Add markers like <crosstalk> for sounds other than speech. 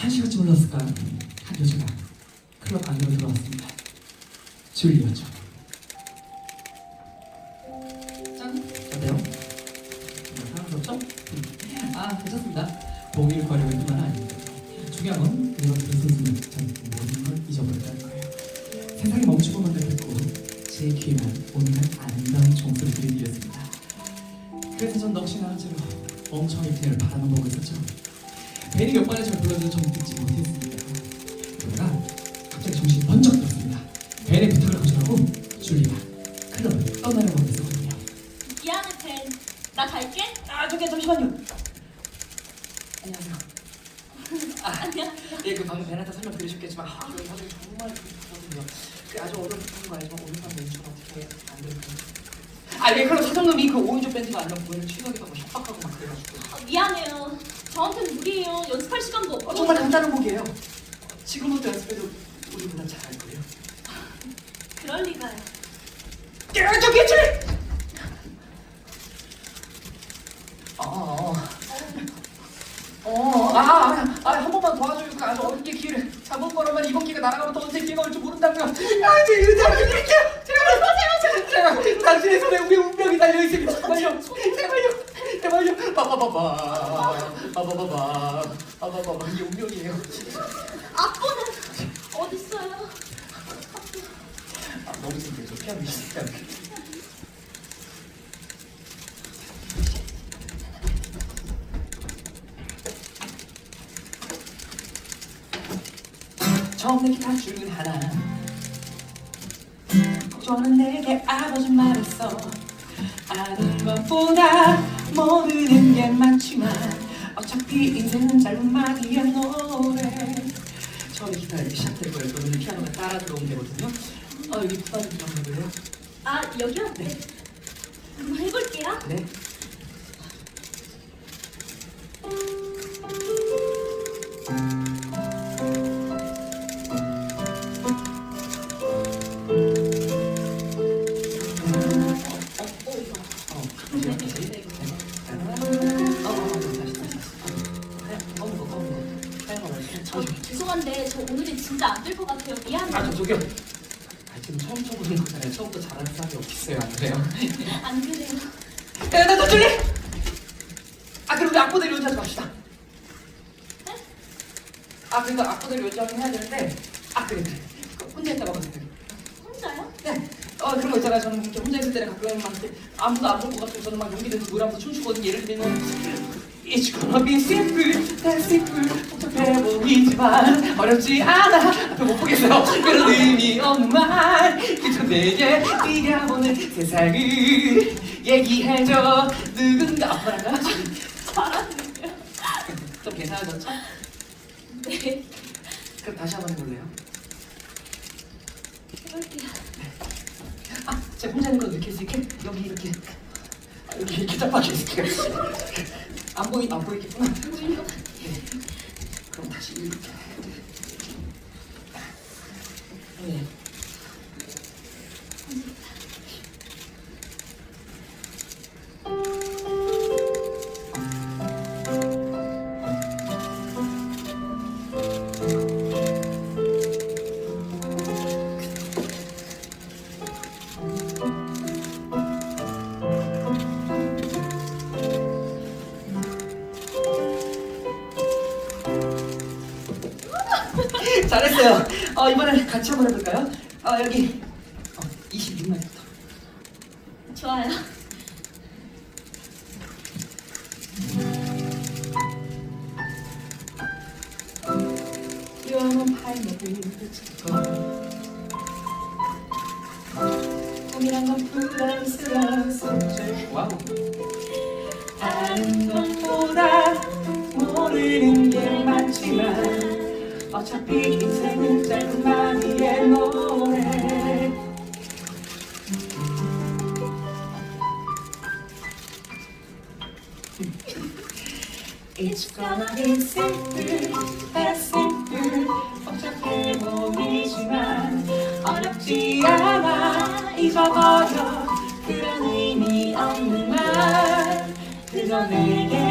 한 시간쯤 흘렀을까요? 한 여자가 클럽 안으로 들어왔습니다. 줄리였죠. 짠! 어때요? 사랑스럽죠? 아, 괜찮습니다. 보기를 거리고 있는 건 아닙니다. 중요한 건 이런 선수는 전 모든 걸 잊어버렸다는 거예요. 세상이 멈추고 만을 듣고 제 귀에만 오늘은 아름다운 종소리들이 들렸습니다. 그래서 전 넋이나는 채로 멍청이 그녀를 바라만 보고 있었죠. 벨이 몇 번에 저를 불러도 전 듣지 못했습니다. 그러다가 갑자기 정신이 번쩍 들었습니다. 벨의 부탁을 거절하고 줄리가 클럽을 떠나려고 했었거든요. 미안해 벤. 나 갈게. 아 저기 잠시만요. 안녕하세요. 아니야. 예, 그 방금 벤한테 설명 드리셨겠지만 아, 저희 사실 정말 좋거든요. 그 아주 어려운 부분인 거 알지만 오늘 밤 연출 어떻게 안 될까요? 아, 예, 그럼 사장님이 그 5인조 밴드가 아니라 공연을 취소하기도 하고 협박하고 막 그래가지고 아, 미안해요. 저한테는 무리예요. 연습할 시간도 없고. 어, 정말 간단한 곡이에요. 지금부터 연습해도 우리보다 잘할 거예요. 그럴 리가요. 야, 저기 저기. 어, 어. 어, 아, 한 번만. 그 아주 어렵게 기회를 잡은 거라면 이번 기회가 날아가면 또 언제 기회가 올지 모른다고요. 아, 제 이러지 드릴게요. 제발, 제발, 제발. 당신의 손에 우리 운명이 달려 있습니다. 제발요, 제발요, 제발요. 빠바바바, 빠바바바, 빠바바바. 이게 운명이에요. 악보는 어딨어요? 아, 너무 신기해요. 피아노 시작. 처음 내 기타 줄 하나 걱정은 내게 아버지 말했어 아는 것보다 모르는 게 많지만 어차피 인생은 짧은 마디의 노래 처음에 기타 이렇게 시작될 거예요 그러면 피아노가 따라 들어오면 되거든요 어 여기 부담이 좀 해볼래요? 아 여기요? 네. 한번 해볼게요. 네 안될 것 같아요. 미안해요. 아, 저 저기요. 아, 지금 처음 쳐보는 거잖아요. 처음부터 잘하는 사람이 없겠어요, <laughs> 안 그래요? 안 그래요. 야, 나, 나, 줄리! 아, 그럼 우리 악보대로 연주하지 맙시다. 네? 아, 그러니까 악보대로 연주하긴 해야 되는데, 아, 그래, 그래. 그 혼자 있다가 봤을 혼자요? 네. 어, 그런 거 있잖아요. 저는 이렇게 혼자 있을 때는 가끔 막 이렇게 아무도 안 볼 것 같아서 저는 막 용기 내서 노래 하면서 춤추거든요. 예를 들면 It's gonna be simple, simple 복잡해 보이지만 어렵지 않아 앞에 못 보겠어요 그런 의미 없는 말 그저 내게 네가 보는 세상을 얘기해줘 누군가 아빠랑 잘하는데요. 좀 괜찮아졌죠? 네. 그럼 다시 한번 해볼래요? 해볼게요. 아, 제가 혼자 있는 거 느낄 수 있게 여기 이렇게 아, 여기 이렇게 딱 박혀 있을게요. 안 보이 안 보이겠구나. 네. 그럼 다시 이렇게. <laughs> 잘했어요. 어, 이번에 같이 한번 해볼까요? 어, 여기 어, 26마디부터. 좋아요. 팔매를 거 꿈이란 건 부담스러운 와우 아는 것보다 모르는 어차피 인생은 마디의 노래. It's gonna be simple, that's simple. 복잡해 보이지만 어렵지 않아. 잊어버려. 그런 의미 없는 말. 그저 내게